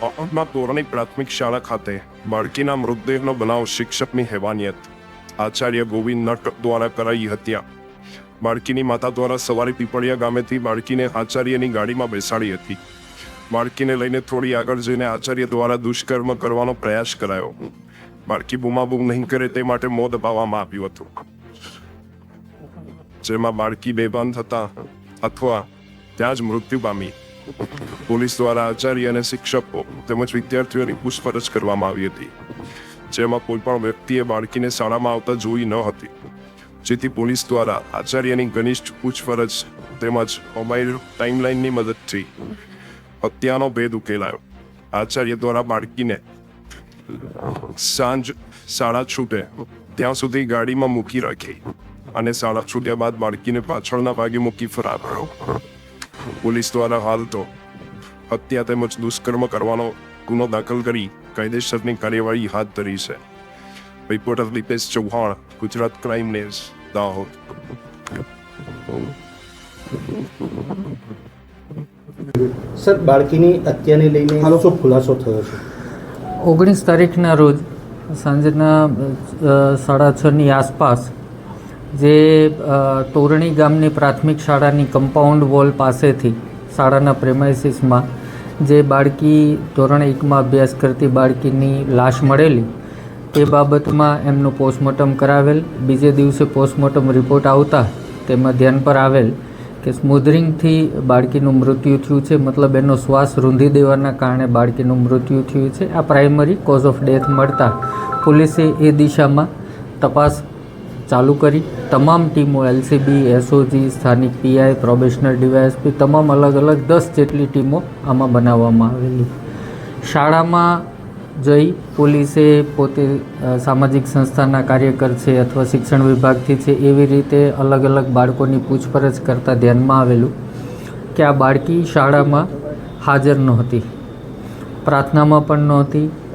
મોહમ્મદ તોરણી પ્રાથમિક શાળા ખાતે બાળકીના મૃતદેહનો બનાવ શિક્ષકની હેવાનિયત. આચાર્ય ગોવિંદ નટ દ્વારા કરાઈ હત્યા. બાળકીની માતા દ્વારા સવારે પીપળિયા ગામેથી બાળકીને આચાર્યની ગાડીમાં બેસાડી હતી. બાળકીને લઈને થોડી આગળ જઈને આચાર્ય દ્વારા દુષ્કર્મ કરવાનો પ્રયાસ કરાયો. બાળકી બૂમાબૂમ નહીં કરે તે માટે મોં દબાવવામાં આવ્યું હતું. જેમાં બાળકી બેભાન થતા અથવા ત્યાં જ મૃત્યુ પામી. પોલીસ દ્વારા આચાર્ય અને શિક્ષકો તેમજ વિદ્યાર્થીઓની પૂછપરછ કરવામાં આવી હતી, જેમાં કોઈ પણ વ્યક્તિએ બાળકીને શાળામાં આવતા જોઈ ન હતી. જેથી પોલીસ દ્વારા આચાર્યની ઘનિષ્ઠ પૂછપરછ તેમજ મોબાઈલ ટાઈમલાઈનની મદદથી હત્યાનો ભેદ ઉકેલાયો. આચાર્ય દ્વારા બાળકીને સાંજ શાળા છૂટે ત્યાં સુધી ગાડીમાં મૂકી રાખી અને શાળા છૂટ્યા બાદ બાળકીને પાછળના ભાગે મૂકી ફરાર પોલીસ દ્વારા હાલ તો હત્યા તેમજ દુષ્કર્મ કરવાનો ગુનો દાખલ કરી કાયદેસરની કાર્યવાહી હાથ ધરી છે. Reporter Dipesh Chauhan Gujarat crime news Dahod. Sir બાળકીની હત્યાને લઈને શું ખુલાસો થયો છે? ઓગણીસ તારીખના રોજ સાંજના સાડા છની આસપાસ જે તોરણી ગામની પ્રાથમિક શાળાની કમ્પાઉન્ડ વોલ પાસેથી શાળાના પ્રેમાઇસીસમાં જે બાળકી ધોરણ એકમાં અભ્યાસ કરતી બાળકીની લાશ મળેલી, તે બાબતમાં એમનું પોસ્ટમોર્ટમ કરાવેલ. બીજે દિવસે પોસ્ટમોર્ટમ રિપોર્ટ આવતા તેમાં ધ્યાન પર આવેલ કે સ્મુધરિંગથી બાળકીનું મૃત્યુ થયું છે. મતલબ એનો શ્વાસ રૂંધી દેવાના કારણે બાળકીનું મૃત્યુ થયું છે. આ પ્રાઇમરી કોઝ ઓફ ડેથ મળતા પોલીસે એ દિશામાં તપાસ ચાલુ કરી. તમામ ટીમો, એલસીબી, એસઓજી, સ્થાનિક પીઆઈ, પ્રોબેશનલ ડીવાયએસપી, તમામ અલગ અલગ દસ જેટલી ટીમો આમાં બનાવવામાં આવેલી. શાળામાં જઈ પોલીસે પોતે સામાજિક સંસ્થાના કાર્યકર છે અથવા શિક્ષણ વિભાગથી છે એવી રીતે અલગ અલગ બાળકોની પૂછપરછ કરતાં ધ્યાનમાં આવેલું કે આ બાળકી શાળામાં હાજર નહોતી. પ્રાર્થનામાં પણ નહોતી.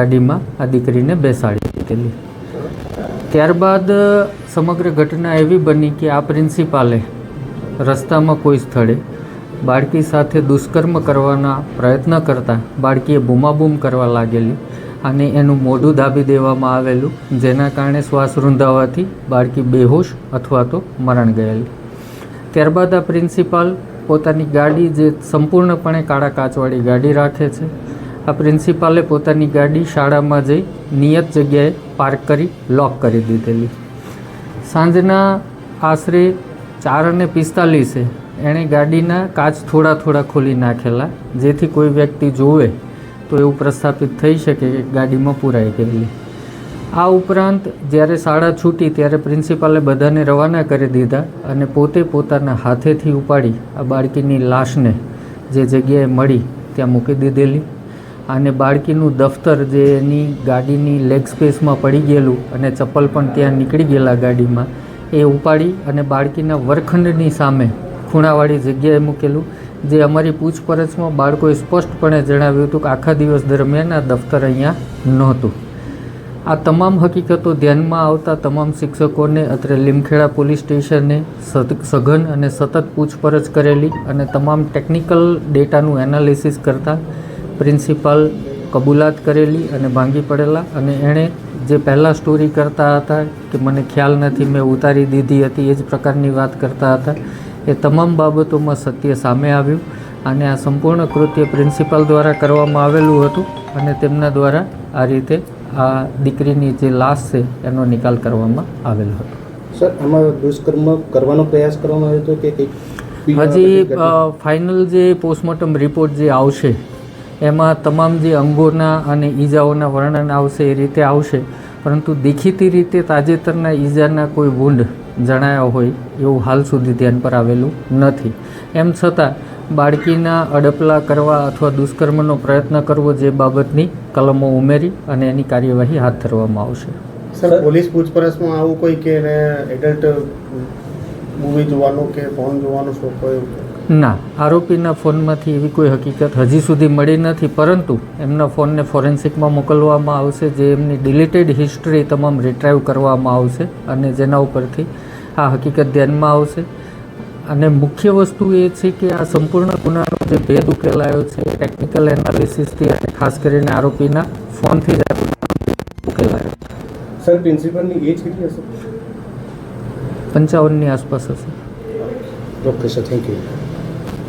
ગાડીમાં આ દીકરીને બેસાડી દીધેલી. ત્યારબાદ સમગ્ર ઘટના એવી બની કે આ પ્રિન્સિપાલે રસ્તામાં કોઈ સ્થળે બાળકી સાથે દુષ્કર્મ કરવાના પ્રયત્ન કરતાં બાળકીએ બૂમાબૂમ કરવા લાગેલી અને એનું મોઢું દાબી દેવામાં આવેલું, જેના કારણે શ્વાસ રૂંધાવાથી બાળકી બેહોશ અથવા તો મરણ ગયેલી. ત્યારબાદ આ પ્રિન્સિપાલ પોતાની ગાડી જે સંપૂર્ણપણે કાળા કાચવાળી ગાડી રાખે છે આ પ્રિન્સિપાલે પોતાની ગાડી શાળામાં જઈ નિયત જગ્યાએ પાર્ક કરી, લોક કરી દીધેલી. સાંજના આશરે ચાર અને પિસ્તાલીસે એણે ગાડીના કાચ થોડા થોડા ખોલી નાખેલા, જેથી કોઈ વ્યક્તિ જોવે તો એવું પ્રસ્થાપિત થઈ શકે કે ગાડીમાં પૂરાઈ ગયેલી. આ ઉપરાંત જ્યારે શાળા છૂટી ત્યારે પ્રિન્સિપાલે બધાને રવાના કરી દીધા અને પોતે પોતાના હાથેથી ઉપાડી આ બાળકીની લાશને જે જગ્યાએ મળી ત્યાં મૂકી દીધેલી. અને બાળકીનું દફતર જે એની ગાડીની લેગ સ્પેસમાં પડી ગયેલું અને ચપ્પલ પણ ત્યાં નીકળી ગયેલા ગાડીમાં, એ ઉપાડી અને બાળકીના વર્ગખંડની સામે ખૂણાવાળી જગ્યાએ મૂકેલું, જે અમારી પૂછપરછમાં બાળકોએ સ્પષ્ટપણે જણાવ્યું હતું કે આખા દિવસ દરમિયાન આ દફતર અહીંયા નહોતું. આ તમામ હકીકતો ધ્યાનમાં આવતા તમામ શિક્ષકોને, અત્રે લીમખેડા પોલીસ સ્ટેશને સઘન અને સતત પૂછપરછ કરેલી અને તમામ ટેકનિકલ ડેટાનું એનાલિસિસ કરતાં પ્રિન્સિપાલ કબૂલાત કરેલી અને ભાંગી પડેલા અને એણે જે પહેલાં સ્ટોરી કરતા હતા કે મને ખ્યાલ નથી મેં ઉતારી દીધી હતી એ જ પ્રકારની વાત કરતા હતા એ તમામ બાબતોમાં સત્ય સામે આવ્યું અને આ સંપૂર્ણ કૃત્ય પ્રિન્સિપાલ દ્વારા કરવામાં આવેલું હતું અને તેમના દ્વારા આ રીતે આ દીકરીની જે લાશ છે એનો નિકાલ કરવામાં આવેલો હતો. સર આમાં દુષ્કર્મ કરવાનો પ્રયાસ કરવામાં આવ્યો હતો કે હજી ફાઇનલ જે પોસ્ટમોર્ટમ રિપોર્ટ જે આવશે એમાં તમામ જે અંગોના અને ઈજાઓના વર્ણન આવશે એ રીતે આવશે. પરંતુ દેખીતી રીતે તાજેતરના ઈજાના કોઈ વુંડ જણાયા હોય એવું હાલ સુધી ધ્યાન પર આવેલું નથી. એમ છતાં, બાળકીના અડપલા કરવા અથવા દુષ્કર્મનો પ્રયત્ન કરવો જે બાબતની કલમો ઉમેરી અને એની કાર્યવાહી હાથ ધરવામાં આવશે. સર, પોલીસ પૂછપરછમાં આવું કોઈ કે એડલ્ટ મૂવી જોવાનો કે ફોન જોવાનો શોખ હોય? ના આરોપીના ફોનમાંથી એવી કોઈ હકીકત હજી સુધી મળી નથી પરંતુ એમના ફોનને ફોરેન્સિકમાં મોકલવામાં આવશે જે એમની ડિલીટેડ હિસ્ટ્રી તમામ રિટ્રાઈવ કરવામાં આવશે અને જેના ઉપરથી આ હકીકત ધ્યાનમાં આવશે. અને મુખ્ય વસ્તુ એ છે કે આ સંપૂર્ણ ગુનાનો જે ભેદ ઉકેલાયો છે ટેકનિકલ એનાલિસિસથી અને ખાસ કરીને આરોપીના ફોનથી જ ઉકેલાયો સર પ્રિન્સિપલની એજ કેટલી હશે? પંચાવનની આસપાસ હશે. Okay sir thank you